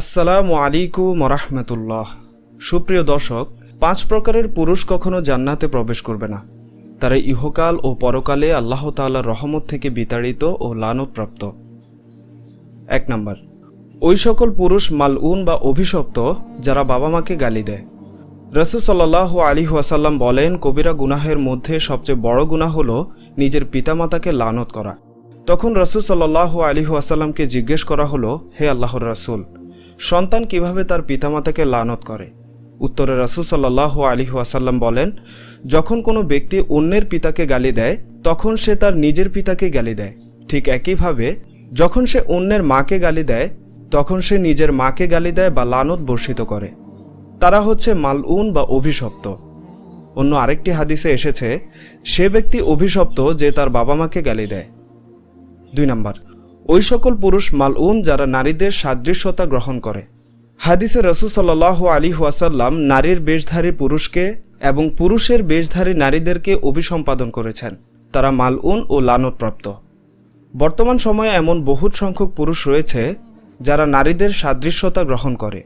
আসসালামু আলাইকুম রহমতুল্লাহ সুপ্রিয় দর্শক, পাঁচ প্রকারের পুরুষ কখনো জান্নাতে প্রবেশ করবে না। তারা ইহকাল ও পরকালে আল্লাহ তাআলার রহমত থেকে বিতাড়িত ও লানতপ্রাপ্ত। এক নম্বর, ওই সকল পুরুষ মালউন বা অভিশপ্ত যারা বাবা মাকে গালি দেয়। রসুল সাল্লাহ আলী ওয়াসাল্লাম বলেন, কবিরা গুনাহের মধ্যে সবচেয়ে বড় গুনাহ হল নিজের পিতামাতাকে লানত করা। তখন রসুল সাল্লাহ আলী ওয়াসাল্লামকে জিজ্ঞেস করা হলো, হে আল্লাহর রাসূল সন্তান কীভাবে তার পিতামাতাকে লানত করে? উত্তরে রসুল সাল্লাহ আলী ওয়াসাল্লাম বলেন, যখন কোনো ব্যক্তি অন্যের পিতাকে গালি দেয়, তখন সে তার নিজের পিতাকে গালি দেয়। ঠিক একইভাবে, যখন সে অন্যের মাকে গালি দেয়, তখন সে নিজের মাকে গালি দেয় বা লানত বর্ষিত করে। তারা হচ্ছে মালউন বা অভিশপ্ত। অন্য আরেকটি হাদিসে এসেছে, সে ব্যক্তি অভিশপ্ত যে তার বাবা মাকে গালি দেয়। দুই নম্বর ওই সকল পুরুষ মালউন যারা নারীদের সাদৃশ্যতা গ্রহণ করে। হাদিসে রসুল সাল্লাহ আলী ওয়াসাল্লাম নারীর বেশধারী পুরুষকে এবং পুরুষের বেশধারী নারীদেরকে অভিসম্পাদন করেছেন। তারা মালউন ও লানতপ্রাপ্ত। বর্তমান সময়ে এমন বহুত সংখ্যক পুরুষ রয়েছে যারা নারীদের সাদৃশ্যতা গ্রহণ করে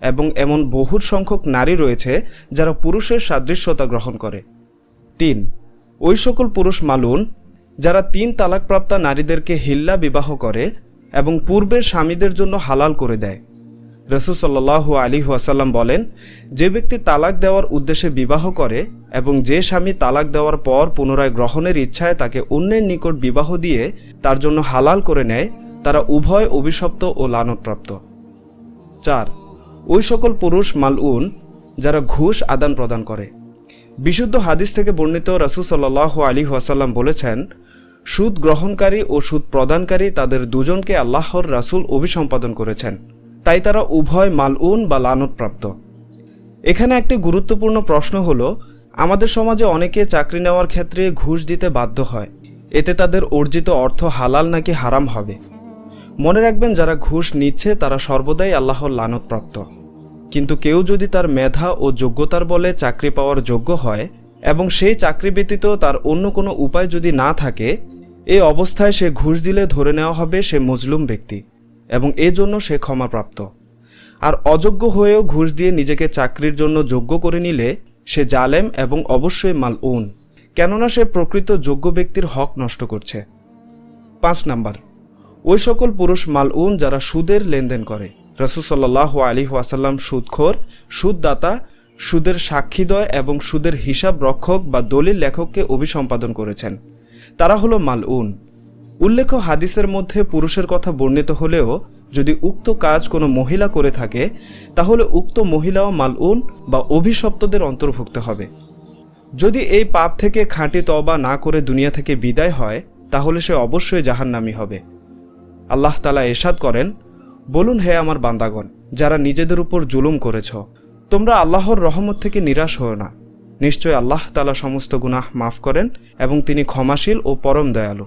এবং এমন বহুর সংখ্যক নারী রয়েছে যারা পুরুষের সাদৃশ্যতা গ্রহণ করে। তিন, ওই সকল পুরুষ মালুন যারা তিন তালাকপ্রাপ্তা নারীদেরকে হিল্লা বিবাহ করে এবং পূর্বের স্বামীদের জন্য হালাল করে দেয়। রসুল সাল্লাহ আলী ওয়াসাল্লাম বলেন, যে ব্যক্তি তালাক দেওয়ার উদ্দেশ্যে বিবাহ করে এবং যে স্বামী তালাক দেওয়ার পর পুনরায় গ্রহণের ইচ্ছায় তাকে অন্যের নিকট বিবাহ দিয়ে তার জন্য হালাল করে নেয়, তারা উভয় অভিশপ্ত ও লানতপ্রাপ্ত। চার, ওই সকল পুরুষ মালউন যারা ঘুষ আদান প্রদান করে। বিশুদ্ধ হাদিস থেকে বর্ণিত রাসুল সাল্লাহ আলী ওয়াসাল্লাম বলেছেন সুদ গ্রহণকারী ও সুদ প্রদানকারী তাদের দুজনকে আল্লাহর রাসূল অভিসম্পাদন করেছেন। তাই তারা উভয় মালউন বা লানতপ্রাপ্ত। এখানে একটি গুরুত্বপূর্ণ প্রশ্ন হল, আমাদের সমাজে অনেকে চাকরি নেওয়ার ক্ষেত্রে ঘুষ দিতে বাধ্য হয়। এতে তাদের অর্জিত অর্থ হালাল নাকি হারাম হবে? মনে রাখবেন, যারা ঘুষ নিচ্ছে, তারা সর্বদাই আল্লাহর লানতপ্রাপ্ত। কিন্তু কেউ যদি তার মেধা ও যোগ্যতার বলে চাকরি পাওয়ার যোগ্য হয় এবং সেই চাকরি ব্যতীত তার অন্য কোনো উপায় যদি না থাকে এই অবস্থায় সে ঘুষ দিলে ধরে নেওয়া হবে সে মজলুম ব্যক্তি এবং এজন্য সে ক্ষমাপ্রাপ্ত। আর অযোগ্য হয়েও ঘুষ দিয়ে নিজেকে চাকরির জন্য যোগ্য করে নিলে সে জালেম এবং অবশ্যই মালউন, কেননা সে প্রকৃত যোগ্য ব্যক্তির হক নষ্ট করছে। পাঁচ নাম্বার, ওই সকল পুরুষ মালউন যারা সুদের লেনদেন করে। রসুসল্লাহ আলী ওয়াসাল্লাম সুদখোর, সুদদাতা, সুদের সাক্ষীদয় এবং সুদের হিসাব রক্ষক বা দলিল লেখককে অভিসম্পাদন করেছেন। তারা হলো মালউন। উল্লেখ্য হাদিসের মধ্যে পুরুষের কথা বর্ণিত হলেও, যদি উক্ত কাজ কোনো মহিলা করে থাকে, তাহলে উক্ত মহিলাও মালউন বা অভিশপ্তদের অন্তর্ভুক্ত হবে। যদি এই পাপ থেকে খাঁটি তবা না করে দুনিয়া থেকে বিদায় হয়, তাহলে সে অবশ্যই জাহান্নামি হবে। আল্লাহ তালা এরশাদ করেন, বলুন হে আমার বান্দাগণ, যারা নিজেদের উপর জুলুম করেছ, তোমরা আল্লাহর রহমত থেকে নিরাশ হও না। নিশ্চয় আল্লাহ তালা সমস্ত গুনাহ মাফ করেন এবং তিনি ক্ষমাশীল ও পরম দয়ালু।